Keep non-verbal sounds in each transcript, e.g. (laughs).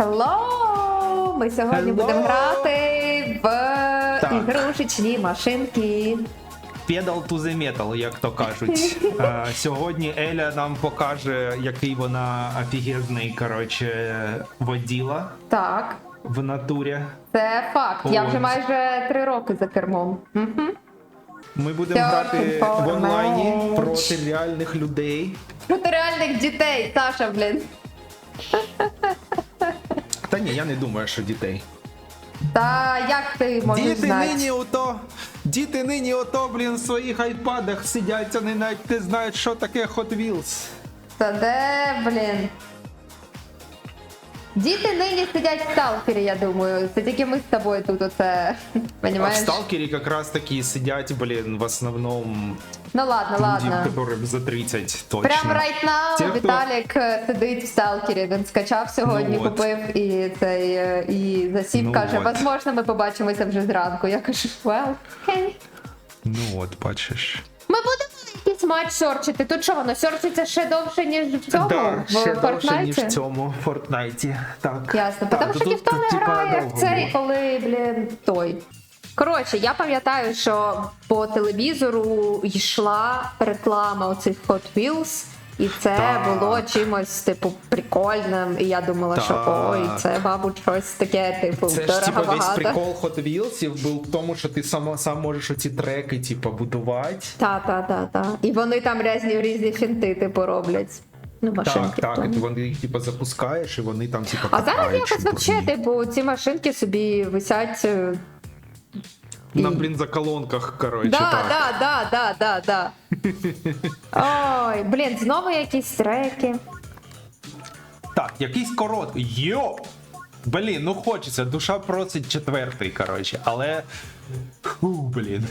Hello! Ми сьогодні Hello! будемо грати в Так. ігрушечні машинки. Pedal to the metal, як то кажуть. (laughs) Е, Сьогодні Еля нам покаже, який вона офігезний, коротше, воділа Так, в натурі. це факт. Я вже майже три роки за кермом. Мгм. Ми будемо грати for в онлайні match. проти реальних людей. Проти реальних дітей, Саша, блін. (laughs) Та ні, я не думаю, що дітей. Та як ти можеш Діти знати? нині ото, діти нині ото, блін, в своїх айпадах сидять, вони навіть не знають, що таке Hot Wheels. Та де, блін? Діти нині сидять в сталкері, я думаю. Це тільки ми з тобою тут оце. А в Понімаєш? сталкері якраз таки сидять, блін, в основному Ну ладно, ладно. люди, которым за 30 точно. Прям right now Ті, хто- Віталік е, сидить в сталкері. Він скачав сьогодні, Ну от. купив і цей е, і засів. Ну каже, от. возможно, ми побачимося вже зранку. Я кажу, well, окей. Ну от, бачиш. Ми будемо якийсь матч сорчити. Тут що воно сорчиться ще довше, ніж в цьому Да, в ще довше, ніж в цьому Фортнайті. Так. Ясно, Так, тому що ніхто не грає в цей, коли, блін, той. Коротше, я пам'ятаю, що по телевізору йшла реклама оцих Hot Wheels, і це Так. було чимось, типу, прикольним. І я думала, що ой, це, мабуть, щось таке, типу, Це ж типа весь прикол Hot Wheels був в тому, що ти сам, сам можеш оці треки, типа, будувати. Та, та, та, та. І вони там різні різні фінти, типу, роблять. Ну, машинки. Так, так, вони їх типа запускаєш, і вони там, типа, А зараз якось дурні. типу, ці машинки собі висять. На, блин блін, заколонках, коротше, Да, так. да, да, да, да, да. (laughs) Ой, блін, знову якісь треки. Так, якийсь короткий. Йо! Блін, ну хочеться, душа просить четвертий, коротше, але. Фу, блін.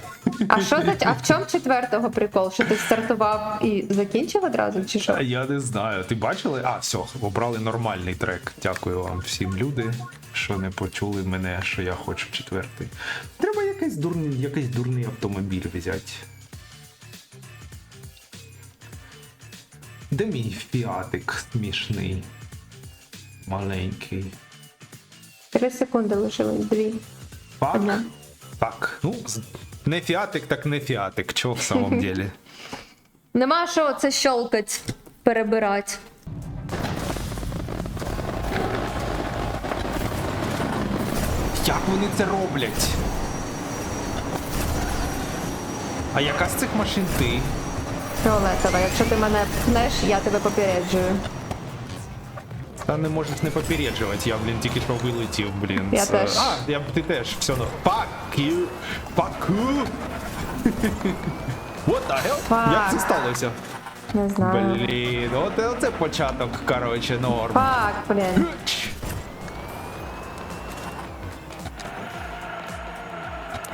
А що за а в чому четвертого прикол? Що ти стартував і закінчив одразу, чи що? Я не знаю. Ти бачили? А, все, обрали нормальний трек. Дякую вам всім, люди, що не почули мене, що я хочу четвертий. Треба якийсь дурний, якийсь дурний автомобіль взяти. Де мій фіатик смішний? Маленький. Три секунди лишилось, дві. Фак? Одна. Так, ну, не фіатик, так не фіатик. Чого в самом (laughs) деле? Нема що це щолкать, перебирати. Як вони це роблять? А яка з цих машин ти? Фіолетова, якщо ти мене пхнеш, я тебе попереджую. Та не можеш не попереджувати, я, блін, тільки що вилетів, блін. Я Це- теж. А, я, ти теж, все, ну. Fuck you! Fuck you! What the hell? Fuck. Як це сталося? Не знаю. Блін, от оце початок, коротше, норм. Фак, блін.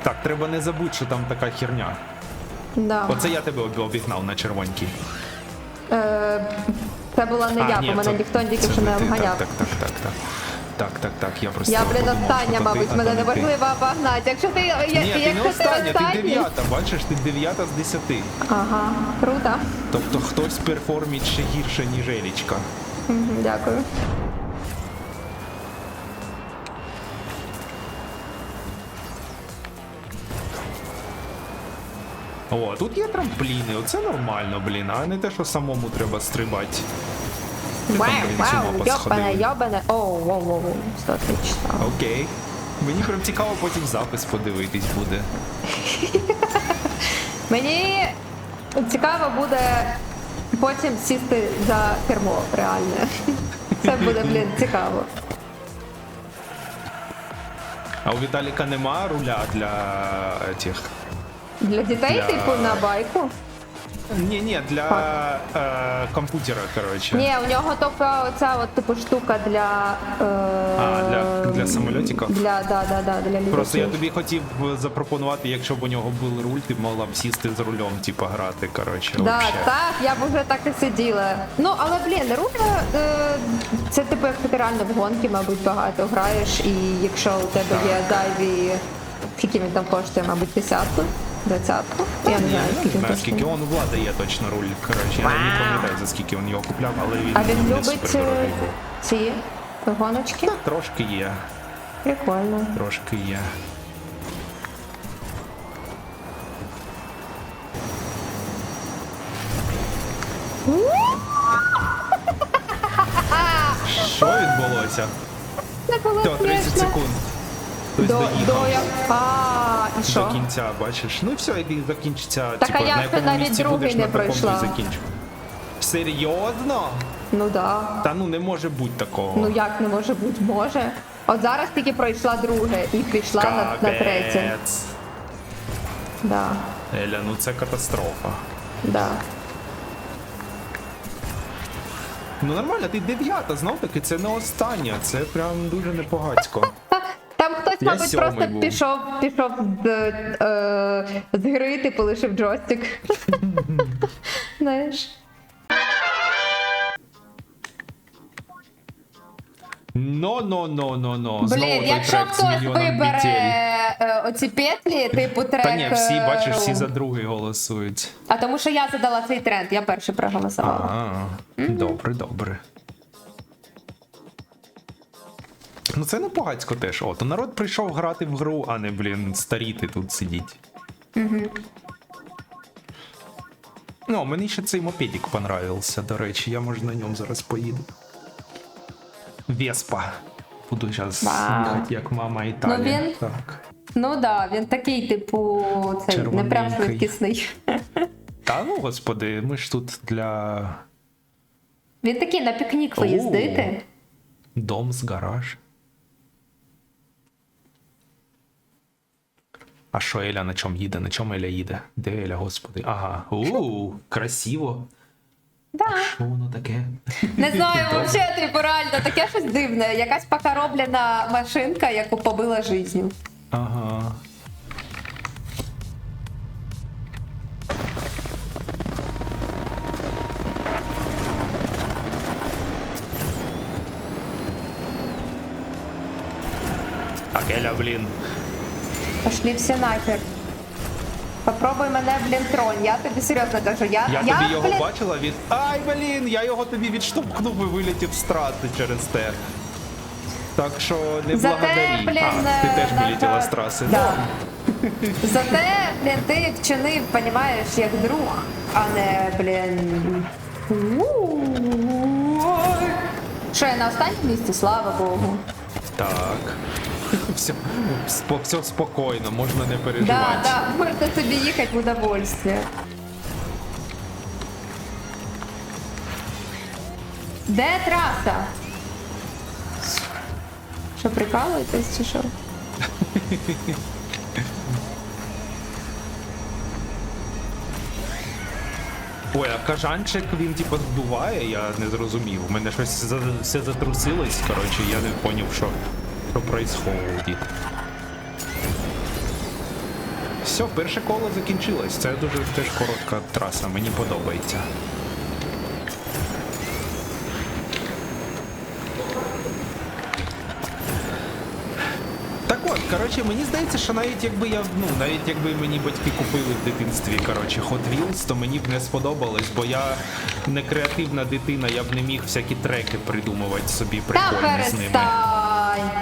Так, треба не забути, що там така херня. Да. Оце я тебе об- обігнав на червонькій. Е, це була не А, я, ні, бо мене ніхто тільки що не обганяв. Так, так, так, так, так. Так, так, так, я просто. Я, блін, подумав, остання, що мабуть, ти, мене не ти. неможливо обогнати. Якщо ти, я- Ні, ти не ти остання, ти останній... дев'ята, бачиш, ти дев'ята з десяти. Ага, круто. Тобто хтось перформить ще гірше, ніж Елічка. Мгм, Дякую. О, тут є трампліни, оце нормально, блін, а не те, що самому треба стрибати. Вау, йобане, йобане. О, воу, воу, воу, що ти читав? Окей. Мені прям цікаво потім запис подивитись буде. (laughs) Мені цікаво буде потім сісти за кермо, реально. (laughs) Це буде, блін, цікаво. А у Віталіка нема руля для тих. Для дітей, Для- типу, на байку? Ні, ні, для е, комп'ютера, коротше. Ні, у нього тільки оця от, типу, штука для... Е... А, для- для самольотика? Для, да, да, да, для літаків. Просто я тобі хотів запропонувати, якщо б у нього був руль, ти б могла б сісти з рулем, типу, грати, коротше. Да, вообще. так, я б вже так і сиділа. Ну, але блін, руля е, це типу, як ти реально в гонки, мабуть, багато граєш, і якщо у тебе є зайві, скільки він там коштує, мабуть, десятку, двадцятку. Я не знаю, я не скільки знаю, скільки он у влади є точно руль. Коротше, я не пам'ятаю, за скільки він його купляв, але він, А він не любить супердорогий е, був. ці Гоночки? Трошки є, Прикольно. трошки є. (laughs) Що відбулося? Це було Все, 30 смішно. секунд. Хтось До, доїхав до як... А, і до кінця, бачиш. Ну і все, і закінчиться. Так, типу, а як на ти навіть місці другий будеш, не на такому пройшла? і закінчиш. Серйозно? Ну да. Та ну не може бути такого. Ну як не може бути? Може. От зараз тільки пройшла друге і пішла на, на третє. Капець. Да, Еля, ну це катастрофа. да. Ну нормально, ти дев'ята, знов таки, це не остання, це прям дуже непогацько. Хтось, Я мабуть, сьомий просто був. пішов, пішов з, е, з гри, типу лишив джойстик. (laughs) Знаєш. Но, но, но, но, но. Знову Блін, той якщо трек з хтось мільйоном вибере бітель. е, оці петлі, типу трек. Та ні, всі, е, бачиш, всі за другий голосують. А тому що я задала цей тренд, я перше проголосувала. А, добре, добре. Ну це не погацько теж. О, то народ прийшов грати в гру, а не, блін, старіти тут сидіть. Угу. Ну, мені ще цей мопедик понравився, до речі, я може на ньому зараз поїду. Веспа. Буду зараз Вау. їхати, як мама Італія. він- Так. Ну да, він такий, типу, цей не прям швидкісний. Та ну, господи, ми ж тут для Він такий на пікнік виїздити. дом з гараж. А що Еля на чому їде? На чому Еля їде? Де Еля, господи? Ага. У, красиво. Да. Що воно таке? Не знаю, (laughs) взагалі, типу, реально таке щось дивне. Якась покороблена машинка, яку побила жизнью. Ага. Так, Еля, блін. Пошли всі нахер. Попробуй мене, блін, тронь. Я тобі серйозно кажу. Я, Я, тобі його блін, бачила від. Ай, блін, я його тобі відштовхнув і вилетів з траси через те. Так що не Зате, благодарі. блін, а, ти теж на- вилетіла з траси. Да. Зате, блін, ти вчинив, понімаєш, як друг, а не, блін. Що я на останньому місці, слава Богу. Так. Все, спо- все спокійно, можна не Да, переживати. да, можна собі їхати в удовольствие. Де траса? Що, прикалуєтесь чи що? (laughs) Ой, а кажанчик він типу здуває, я не зрозумів. У мене щось за- все затрусилось, коротше, я не зрозумів, що, що происходить. Все, перше коло закінчилось. Це дуже теж коротка траса, мені подобається. Так от, коротше, мені здається, що навіть якби я, ну, навіть якби мені батьки купили в дитинстві, коротше, Hot Wheels, то мені б не сподобалось, бо я не креативна дитина, я б не міг всякі треки придумувати собі прикольні з ними.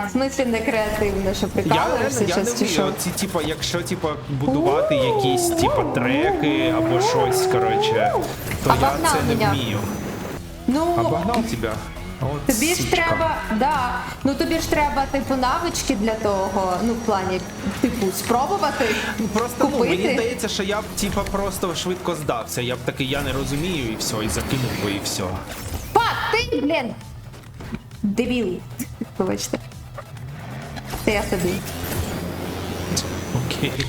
В смислі не креативно, що Я, прикалуєшся реально, я не вмію, ці, типа, якщо типа будувати якісь типа треки або щось, коротше, то я Обогнав це не мене. вмію. Ну, Обогнав тебе. От тобі ж сучка. треба, да, ну тобі ж треба, типу, навички для того, ну, в плані, типу, спробувати Ну, Просто ну, мені купити. здається, що я б типа просто швидко здався. Я б такий, я не розумію, і все, і закинув би, і все. Пак, ти, блін! Дебіл. Вибачте. Це я собі. Окей.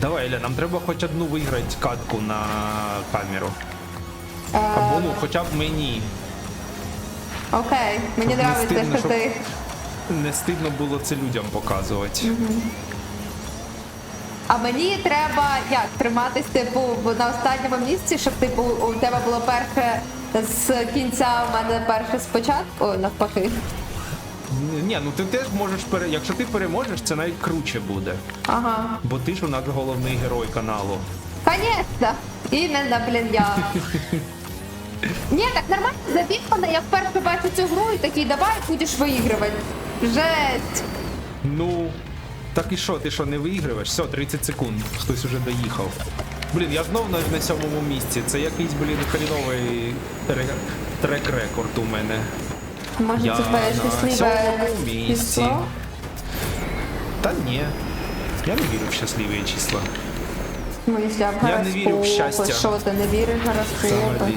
Давай, Еля, нам треба хоч одну виграти катку на камеру. Е, Або ну, хоча б мені. Окей, мені Щоб не подобається, стидно, що щоб- ти. Не стидно було це людям показувати. А мені треба як триматись, типу, в- на останньому місці, щоб типу у тебе було перше з кінця, у мене перше спочатку, О, навпаки. Ні, ну ти теж можеш пере. Якщо ти переможеш, це навіть круче буде. Ага. Бо ти ж у нас головний герой каналу. Конечно! Іменно, блін, я. Ні, так нормально забіг мене, я вперше бачу цю гру і такий, давай будеш виігрувати. Жесть. Ну, так і що, ти що, не виіграєш? Все, 30 секунд, хтось уже доїхав. Блін, я знов на, на сьомому місці. Це якийсь, блін, хріновий трек-рекорд у мене. Може, це твоє щасливе місці. число? Та ні. Я не вірю в щасливі числа. Ну, якщо в Я не вірю в гороскопи, щастя. Що ти не віриш в гороскопи?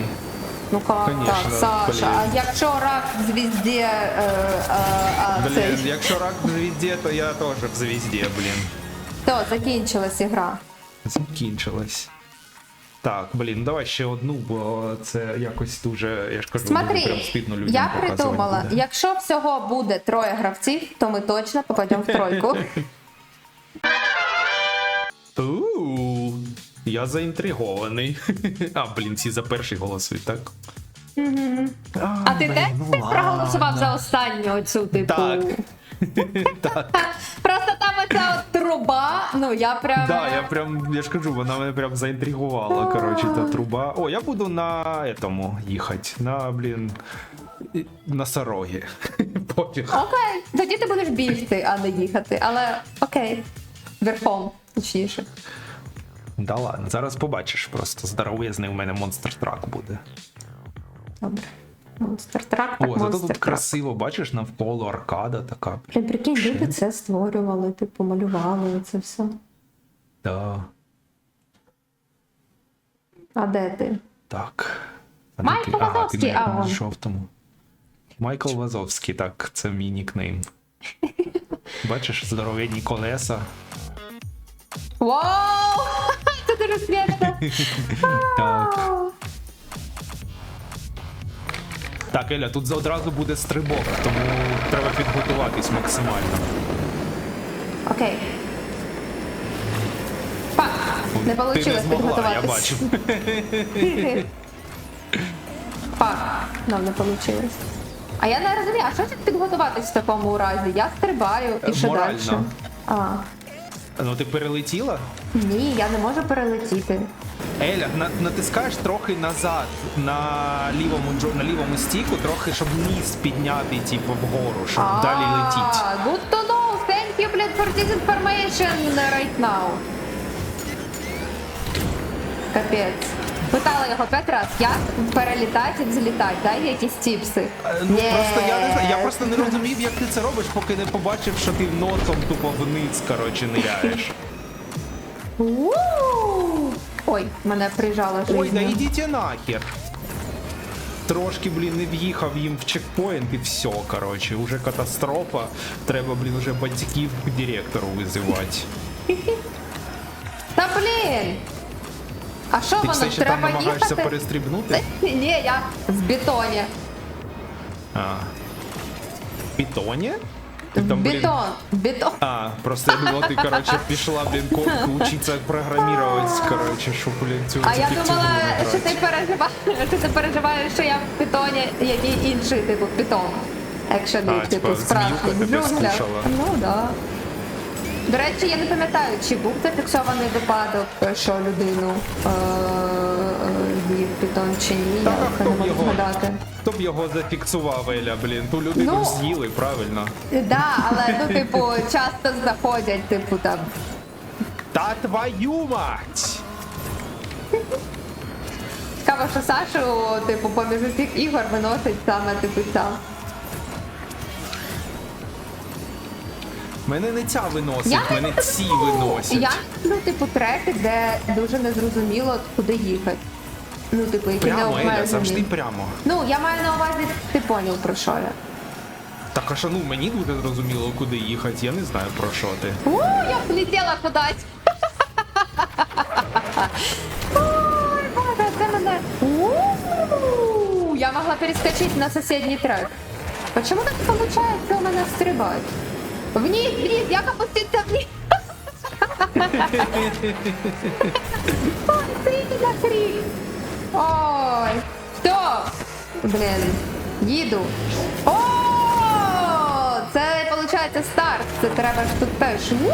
Ну Конечно, так, Саша, а якщо рак в звізді, е, е, а Блін, цей, якщо рак в звізді, то я теж в звізді, блін. то закінчилась ігра. Закінчилось. Так, блін, давай ще одну, бо це якось дуже, я ж кажу, Смотри, прям стидно людям я придумала, буде. якщо всього буде троє гравців, то ми точно попадемо в тройку. (laughs) У, Я заінтригований. (laughs) А, блін, всі за перший голосують, так? А ти ну проголосував за останню оцю типу. Так. (laughs) Так. Просто там оця от труба, ну я прям. Да, я прям, я ж кажу, вона мене прям заінтригувала, коротше, та труба. О, я буду на этому їхати. На, блін, носороги. (laughs) Пофіг. Окей, тоді ти будеш бігти, а не їхати. Але окей. Верхом, точніше. Да ладно, зараз побачиш просто здоровезний у мене монстр трак буде. Добре. Монстр трак, О, зато тут красиво, бачиш, навколо аркада така. Блін, прикинь, люди це створювали, типу, малювали це все. Да. А де ти? Так. А Майкл ти? Ага, ти Вазовський, на а, якомусь он. жовтому. Майкл Вазовський, так, це мій нікнейм. Бачиш, здоровенні колеса. Вау! (laughs) Це дуже смішно. Так. Так, Еля, тут одразу буде стрибок, тому треба підготуватись максимально. Окей. Пак! Не Ти вийшло змогла, я підготуватись. бачив. Пак, нам не вийшло. А я не розумію, а що тут підготуватись в такому разі? Я стрибаю і що Е, Морально. далі? А, Ну ти перелетіла? ні, я не можу перелетіти. Еля, на- натискаєш трохи назад на лівому на лівому стіку, трохи, щоб ніс підняти, типу, вгору, щоб далі летіть. Good to know. Thank you, блін, for this information right now. Капець. Питала його п'ять раз, як перелітати і взлітати, дай якісь тіпси. Е, Ну Ні. просто я не знаю, я просто не розумів, як ти це робиш, поки не побачив, що ти носом тупо вниз, коротше, ниряєш. (laughs) Ой, мене прижала жизнь. Ой, да ідіть нахер. Трошки, блін, не в'їхав їм в чекпоінт і все, коротше, уже катастрофа. Треба, блін, уже батьків к директору визивати. Та блін! А що Ти воно все ще там треба намагаєшся їхати? перестрибнути? Ні, я в бетоні. А. Питоні? Там, блін, бетон. Бетон. А, просто я думала, ти, короче, пішла, блін, ко- учиться програмувати, короче, щоб, блін, цю А я думала, що ти переживаєш, що ти переживаєш, що я в питоні, який інший, типу, питон. А, типу справжній в Ну да. До речі, я не пам'ятаю, чи був зафіксований випадок, що людину е- е- їв питон чи ні, я не можу згадати. Хто б його зафіксував, Еля, блін, ту людину Ну. з'їли, правильно? Да, але ну, типу, часто заходять, типу там. Та твою мать! Цікаво, що Сашу, типу, поміж усіх ігор виносить саме типу ця. Мене не ця виносить, Я мене ці виносять. Я люблю, типу, треки, де дуже незрозуміло, куди їхати. Ну, типу, які не Прямо, Еля, завжди прямо. Ну, я маю на увазі, ти поняв про що я. Так, а що, ну, мені дуже зрозуміло, куди їхати, я не знаю про що ти. У, я влетіла кудись. Ой, боже, це мене. У, Я могла перескочити на сусідній трек. Почему так получается у мене стрибати? Вниз, вниз, як опуститься вниз? (laughs) Ой, трiki на. Ой, Хто? Блін, їду. О, це виходить старт. Це треба ж тут теж. У,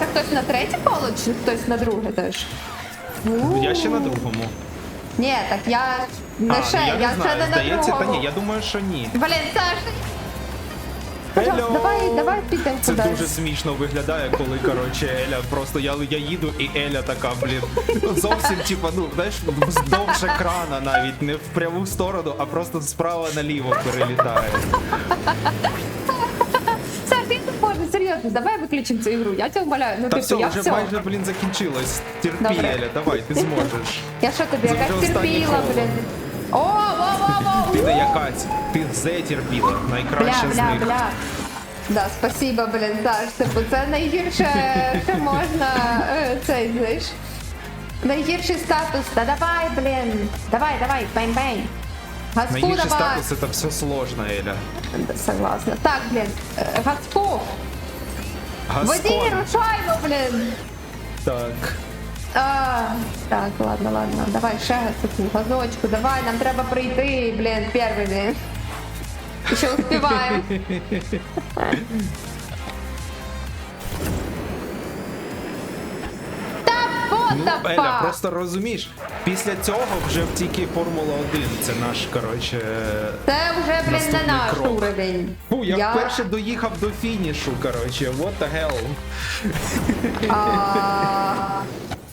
Це хтось на третє коло чи хтось на друге теж? У. Я ще на другому. Ні, так я не а, ще, ну, я, я не знаю, ще не на здається, та другому. ні, я думаю, що ні. Блін, Саш, пожалуйста, давай, давай підемо Це кудись. дуже смішно виглядає, коли коротше Еля просто я, я їду і Еля така, блін. Зовсім типа, ну знаєш, вздовж екрана навіть не в пряму сторону, а просто справа наліво перелітає. Саш, ти не можеш, серйозно, давай виключимо цю ігру. Я тебе вмоляю. Ну, Та типу, все, я вже все. майже, блін, закінчилось. Терпі, Добре. Еля, давай, ти зможеш. Я що тобі, Це якась вже терпіла, коло. блін. О, Ти не якась, ти зе терпіла, Бля, найкраща з бля, них. бля. Да, спасибо, блін, Саш. Типу, це найгірше, що (laughs) можна е, цей, знаєш. Найгірший статус. Та давай, блін. Давай, давай, бень-бень. Газку Найгірший давай. статус це все сложно, Еля. Да, Согласна. Так, блін, е, газку. Водій, Гаскон. рушаймо, блін. Так. А, так, ладно, ладно. Давай ще газку, газочку, давай, нам треба прийти, блін, перший день. Ще успіваємо. (laughs) Ну, Еля, просто розумієш, після цього вже тільки Формула 1, це наш, коротше. Це вже, блін, не наш крок. уровень. Фу, я, вперше доїхав до фінішу, коротше, what the hell. А,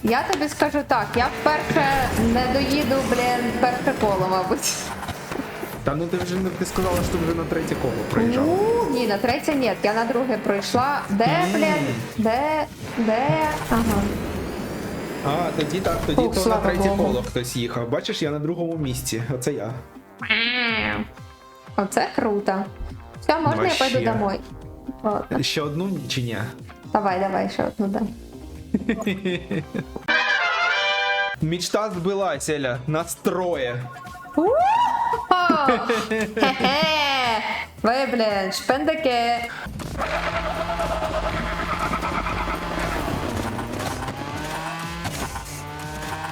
я тобі скажу так, я вперше не доїду, блін, перше коло, мабуть. Та ну ти вже не ти сказала, що ти вже на третє коло проїжджав. Ну, ні, на третє ні, я на друге пройшла. Де, блін? Де? Де? Ага. А, тоді так, тоді Фух, то на слава третє Богу. коло хтось їхав. Бачиш, я на другому місці. Оце я. Оце круто. Все, можна Вообще. я пойду домой? Ладно. Ще одну чи ні? Давай, давай, ще одну дай. Мечта збилась, Еля. Настроє. О, Хе-хе! Ви, блін, шпендаки.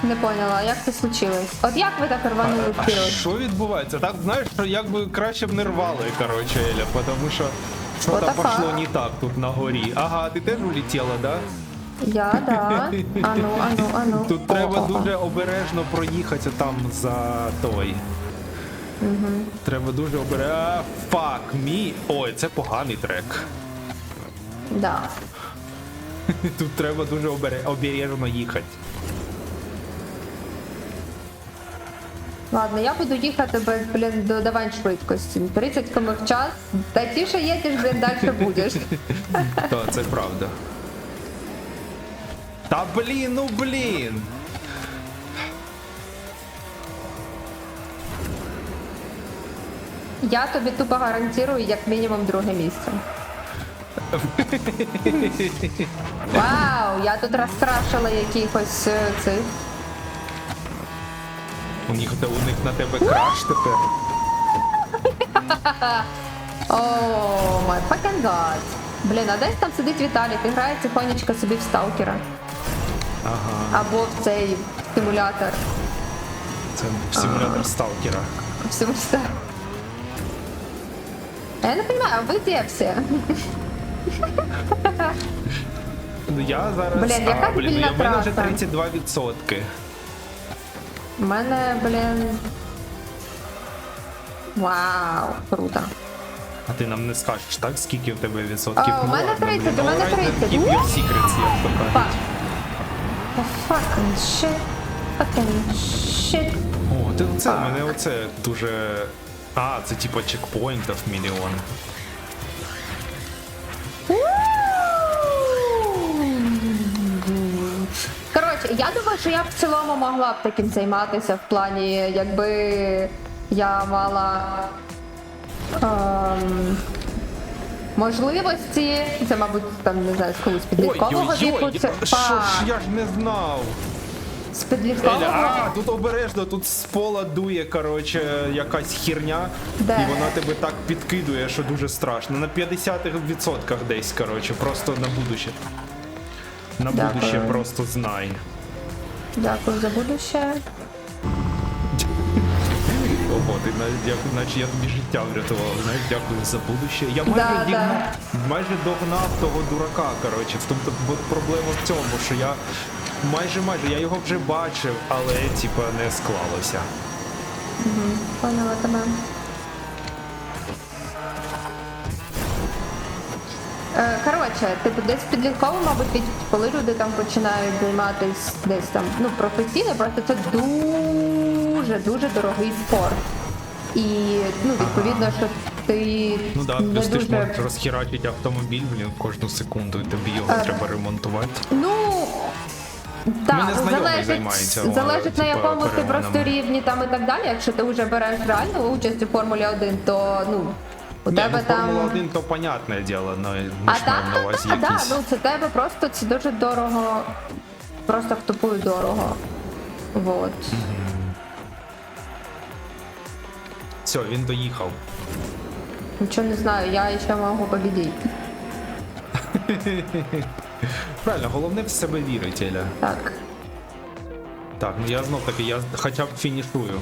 Не поняла, як це случилось? От як ви так рванули А вперед? що відбувається? Так знаєш, що якби краще б не рвали, коротше, Еля, тому що What що-то the пошло не так тут на горі. Ага, ти теж улетіла, да? Я, да. Ану, ану, ану. Тут треба О-о-о. дуже обережно проїхати там за той. Треба дуже обережно. Фак мі. Ой, це поганий трек. Да. (laughs) Тут треба дуже обере- обережно їхати. Ладно, я буду їхати без, блін, додавань швидкості. 30 км в час. Та тише їдеш, блін, далі будеш. (laughs) Та це правда. Та блін, ну блін. Я тобі тупо гарантую, як мінімум, друге місце. Вау, я тут розкрашила якихось е, цих. У них у них на тебе краш тепер. О, май fucking god. Блін, а десь там сидить Віталік, і грає тихонечко собі в сталкера. Ага, Або в цей симулятор. це симулятор сталкера. В симулятор. Я не розумію, а ви де всі? Ну я зараз. Блін, яка а, блін, дебільна в мене вже траса. 32 відсотки. У мене, блін. Вау, круто. А ти нам не скажеш, так? Скільки в тебе відсотків? А, у Ну, мене 30, у мене 30. Keep your secrets, як то кажуть. The fucking shit. Fucking shit. О, ти оце, мене оце дуже. А, це типа чекпоінтів мільйон. Коротше, я думаю, що я б в цілому могла б таким займатися в плані, якби я мала ем, можливості. Це, мабуть, там не знаю, з колись підліткового віку. Це що ж я ж не знав. з Еля, підліткового. а, тут обережно, тут з пола дує, коротше, якась херня, Де? і вона тебе так підкидує, що дуже страшно. На 50% десь, коротше, просто на будуще. На Дякую. будуще просто знай. Дякую за будуще. Ти навіть дякую, наче я тобі життя врятував. Знаєш, дякую за будуще. Я майже Да, дігнав, майже догнав того дурака. Коротше, в тому проблема в цьому, що я Майже майже, я його вже бачив, але типа не склалося. Поняла тебе. Е, Коротше, типу, десь підлітково, мабуть, коли люди там починають займатися десь там, ну, професійно, просто це дуже дуже дорогий спорт. І ну, відповідно, що ти Ну да, не плюс ти ж дуже. можеш розхерачити автомобіль, блін, кожну секунду, і тобі його Е, треба ремонтувати. Ну так, ну, залежить, займається, залежить на типа, якому ти просто рівні там і так далі. Якщо ти вже береш реальну участь у Формулі 1, то ну у Ні, тебе ну, там. Формула 1 то понятне діло, але ми А ж так, на увазі так, якісь. ну це тебе просто це дуже дорого, просто в тупую дорого. Вот. Все, він доїхав. Нічого не знаю, я ще можу побідіти. (laughs) Правильно, головне в себе вірити, Еля. Так. Так, ну я знов таки, я хоча б фінішую.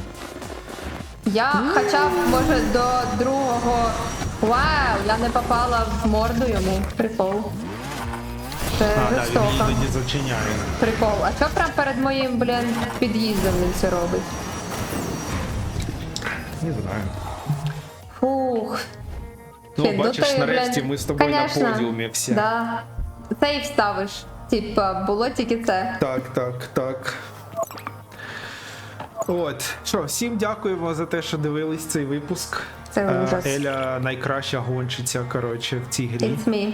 Я хоча б може до другого. Вау, я не попала в морду йому. Прикол. Це А, да, він жорстоко. зачиняє. Прикол. А що прям перед моїм, блін, під'їздом він це робить? Не знаю. Фух. Ну, Блін, бачиш, ти, нарешті ми з тобою конечно, на подіумі всі. Да. Це і вставиш. Типа, було тільки це. Так, так, так. От, що, всім дякуємо за те, що дивились цей випуск. Це Е, ужас. Еля найкраща гонщиця, коротше, в цій грі. It's me.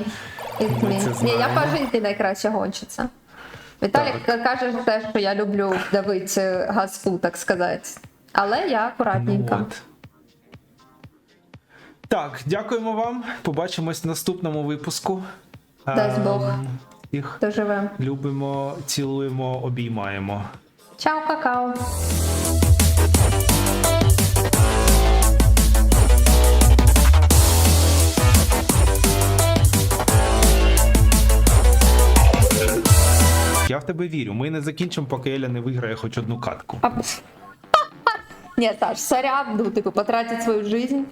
It's Ми це me. Ні, я знаємо. по житті найкраща гонщиця. Віталік каже те, що я люблю давити газку, так сказати. Але я акуратненька. Ну, от. Так, дякуємо вам. Побачимось в наступному випуску. Дасть Ем, Бог. Всіх Доживемо. любимо, цілуємо, обіймаємо. Чао, какао. Я в тебе вірю. Ми не закінчимо, поки Еля не виграє хоч одну катку. А... Ні, Саш, сорян, ну, типа, потратить свою жизнь.